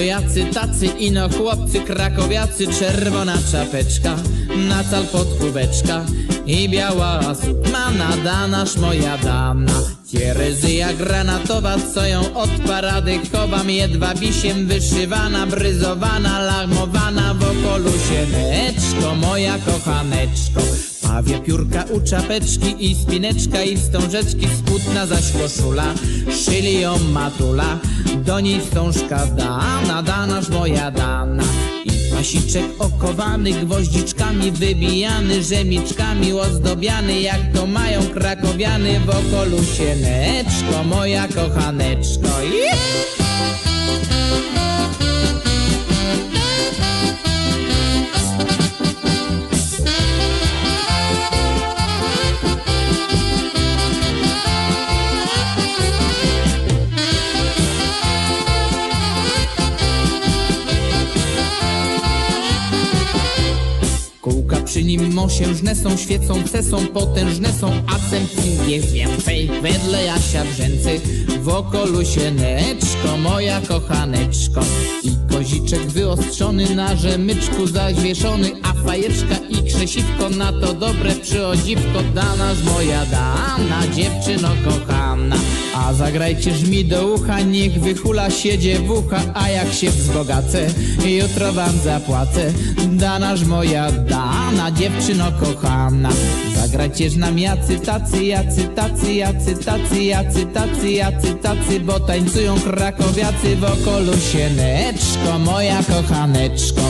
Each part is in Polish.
to jacy, tacy ino chłopcy krakowiacy, czerwona czapeczka, na cal pod kubeczka i biała sukma nadanaż moja dana. Kierezyja granatowa, co ją od parady chowam, jedwabisiem wyszywana, bryzowana, lamowana, w okolu sieneczko, moja kochaneczko. Pawie piórka u czapeczki i spineczka i wstążeczki spódna zaś koszula. Szyli ją matula, do niej wstążka dana, danaż moja dana. I pasiczek okowany, gwoździczkami wybijany, rzemiczkami ozdobiany Jak to mają krakowiany w okolu sieneczko, moja kochaneczko. Iii! Kółka przy nim mosiężne są, świecą, są potężne są, a cemping jest więcej. Wedle Jasia brzęcy, w okolu sieneczko, moja kochaneczko. I koziczek wyostrzony na rzemyczku zawieszony, a fajeczka i krzesiwko na to dobre przyodziwko dana z moja dana, dziewczyno kochana. A zagrajcież mi do ucha, niech wychula siedzie w ucha, a jak się wzbogacę, jutro wam zapłacę. Danaż moja dana, dziewczyno kochana. Zagrajcież nam jacy, tacy, jacy, tacy, jacy, tacy, jacy, tacy, jacy, tacy, bo tańcują krakowiacy w okolu sieneczko, moja kochaneczko.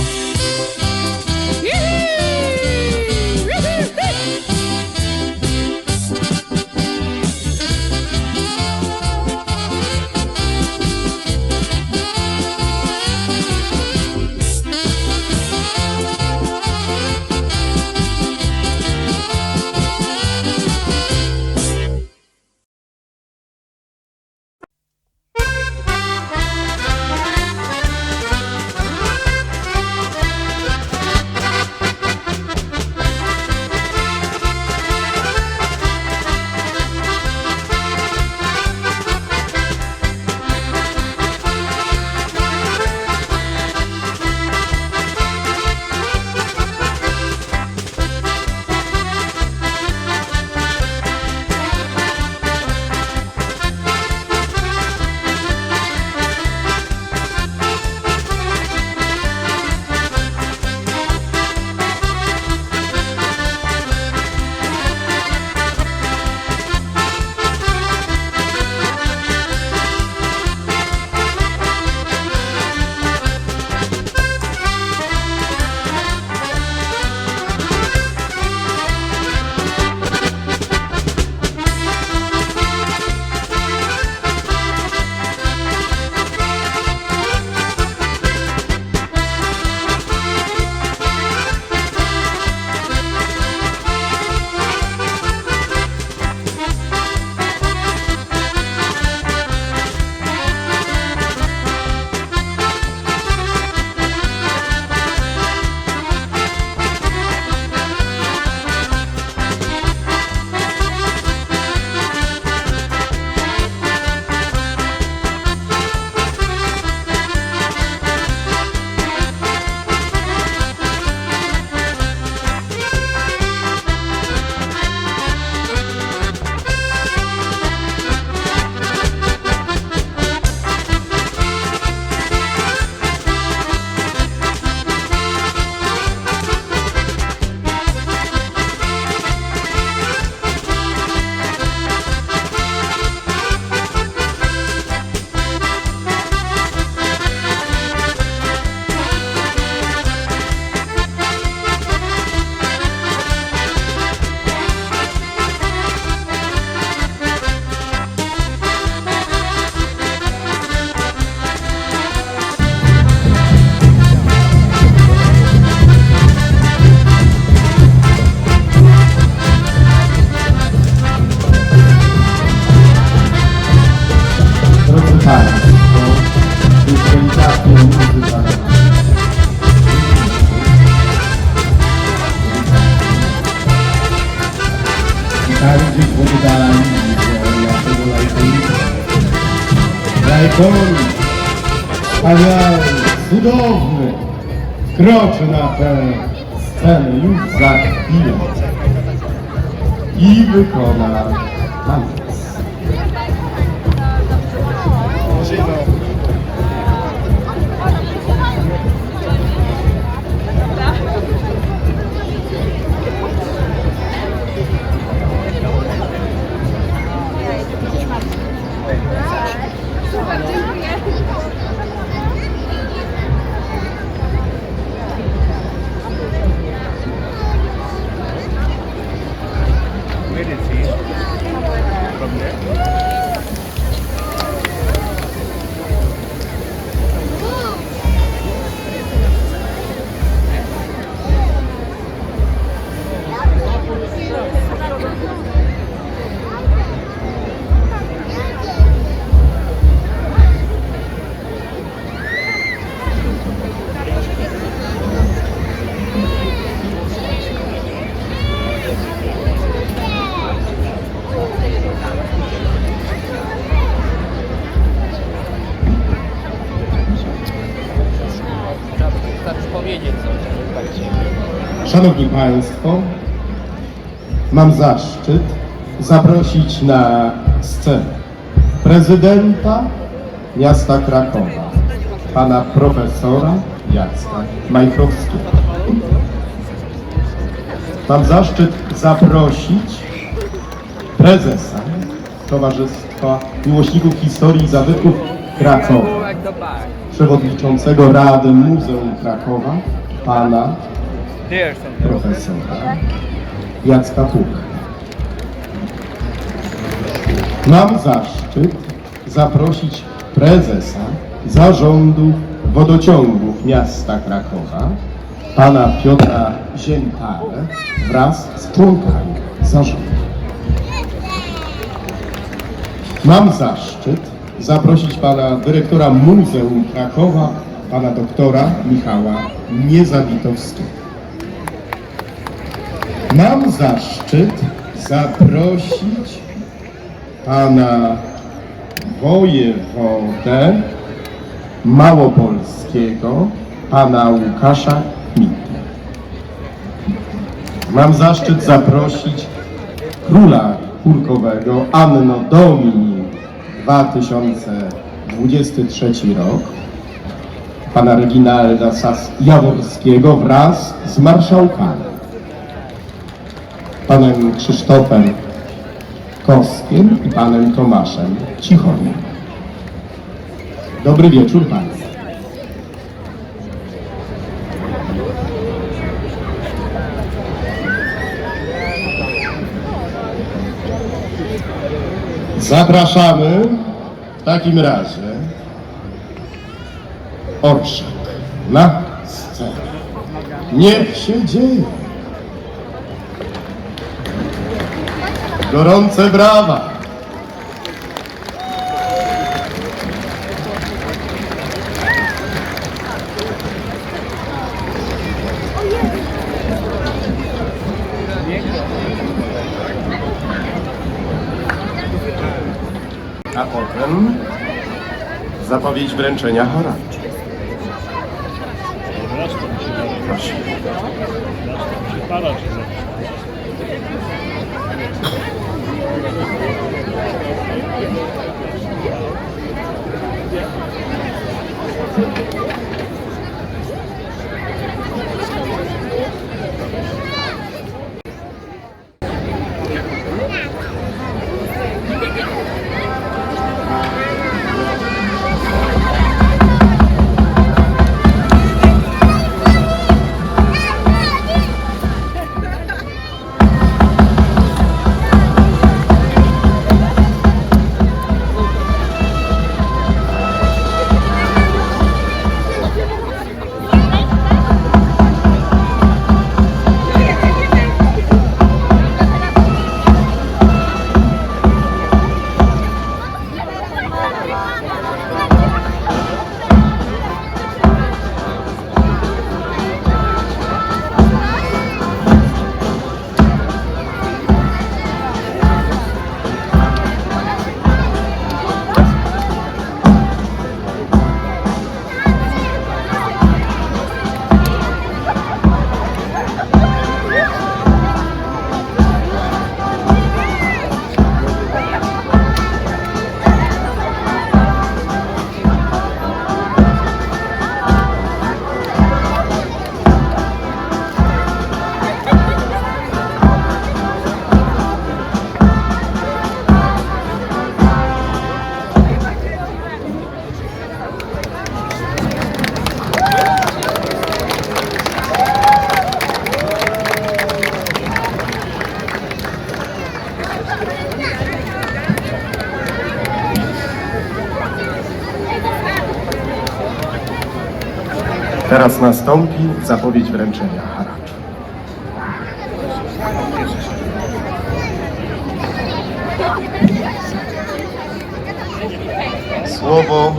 Wkroczy na tę scenę już za chwilę i wykona taniec. Szanowni Państwo, mam zaszczyt zaprosić na scenę prezydenta miasta Krakowa, pana profesora Jacka Majchrowskiego. Mam zaszczyt zaprosić prezesa Towarzystwa Miłośników Historii i Zabytków Krakowa, przewodniczącego Rady Muzeum Krakowa, pana. Profesora Jacka Puka. Mam zaszczyt zaprosić prezesa zarządu wodociągów miasta Krakowa, pana Piotra Ziętarę wraz z członkami zarządu. Mam zaszczyt zaprosić pana dyrektora Muzeum Krakowa, pana doktora Michała Niezawitowskiego. Mam zaszczyt zaprosić pana wojewodę małopolskiego, pana Łukasza Kmitę. Mam zaszczyt zaprosić króla kurkowego Anno Domini 2023 rok, pana Reginalda Sas Jaworskiego wraz z marszałkami panem Krzysztofem Koskiem i panem Tomaszem Cichoniem. Dobry wieczór Państwu. Zapraszamy w takim razie Orszak na scenę. Niech się dzieje. Gorące brawa! A potem zapowiedź wręczenia haraczu. Teraz nastąpi zapowiedź wręczenia haraczu. Słowo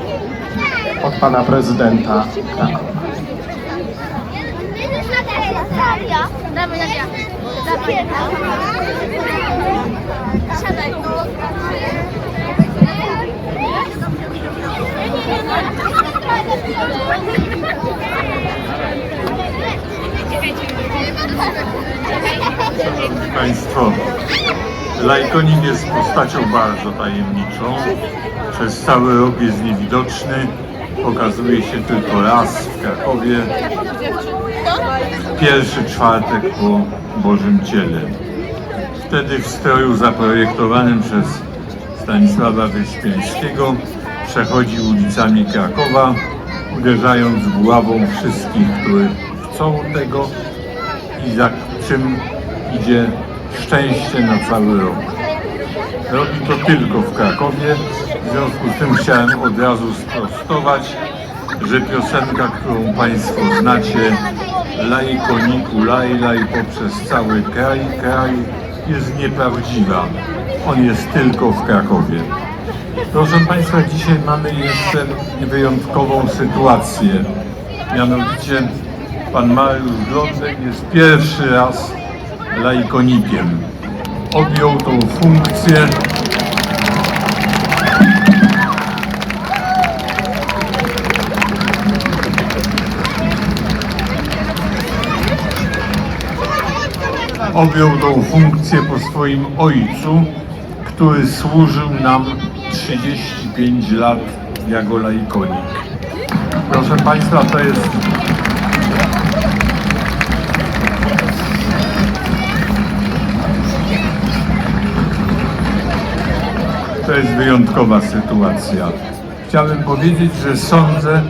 od pana prezydenta Krakowa. Siadaj. Państwo, Lajkonik jest postacią bardzo tajemniczą. Przez cały rok jest niewidoczny. Pokazuje się tylko raz w Krakowie. Pierwszy czwartek po Bożym Ciele. Wtedy w stroju zaprojektowanym przez Stanisława Wyśpiańskiego przechodzi ulicami Krakowa, uderzając buławą wszystkich, którzy chcą tego i za czym idzie szczęście na cały rok. Robi to tylko w Krakowie, w związku z tym chciałem od razu sprostować, że piosenka, którą Państwo znacie, Laj koniku, laj, laj poprzez cały kraj, kraj, jest nieprawdziwa. On jest tylko w Krakowie. Proszę Państwa, dzisiaj mamy jeszcze wyjątkową sytuację. Mianowicie pan Mariusz Glodek jest pierwszy raz laikonikiem. Objął tą funkcję objął tą funkcję po swoim ojcu, który służył nam 35 lat jako laikonik. Proszę Państwa, to jest To jest wyjątkowa sytuacja. Chciałbym powiedzieć, że sądzę,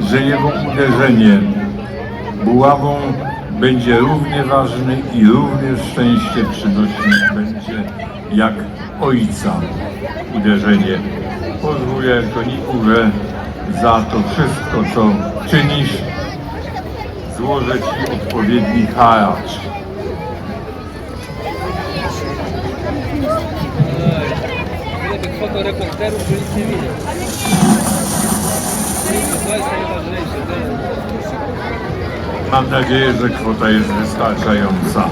że jego uderzenie buławą będzie równie ważny i również szczęście przynosić będzie jak ojca uderzenie. Pozwólę Koniku, że za to wszystko, co czynisz, złożę Ci odpowiedni haracz. Fotoreporterów, że nic nie widać. To jest najważniejsze. to- Mam nadzieję, że kwota jest wystarczająca.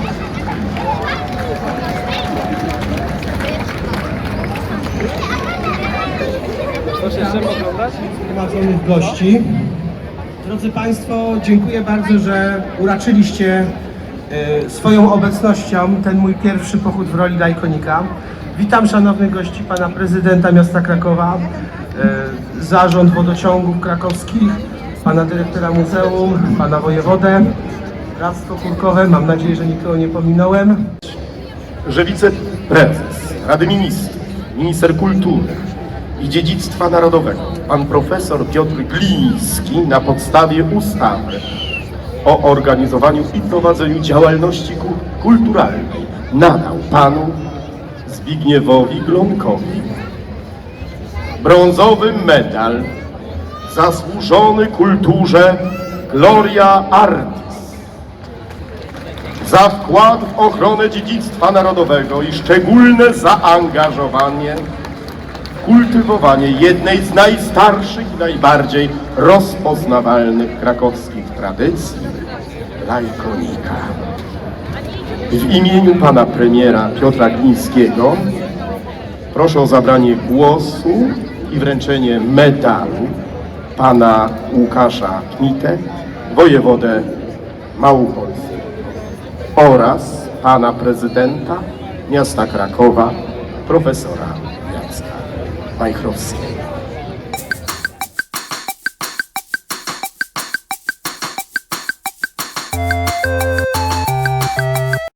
Proszę jeszcze oglądać? zgromadzonych gości. Drodzy Państwo, dziękuję bardzo, że uraczyliście e, swoją obecnością ten mój pierwszy pochód w roli lajkonika. Witam szanownych gości, pana prezydenta miasta Krakowa, e, zarząd wodociągów krakowskich, pana dyrektora muzeum, pana wojewodę, Bractwo Kurkowe, mam nadzieję, że nikogo nie pominąłem. że wiceprezes Rady Ministrów, minister kultury i dziedzictwa narodowego, pan profesor Piotr Gliński na podstawie ustawy o organizowaniu i prowadzeniu działalności ku- kulturalnej nadał panu Zbigniewowi Glonkowi brązowy medal zasłużony kulturze Gloria Artis za wkład w ochronę dziedzictwa narodowego i szczególne zaangażowanie w kultywowanie jednej z najstarszych i najbardziej rozpoznawalnych krakowskich tradycji lajkonika. W imieniu pana premiera Piotra Glińskiego proszę o zabranie głosu i wręczenie medalu pana Łukasza Knitę, wojewodę Małopolski oraz pana prezydenta miasta Krakowa, profesora Jacka Majchrowskiego.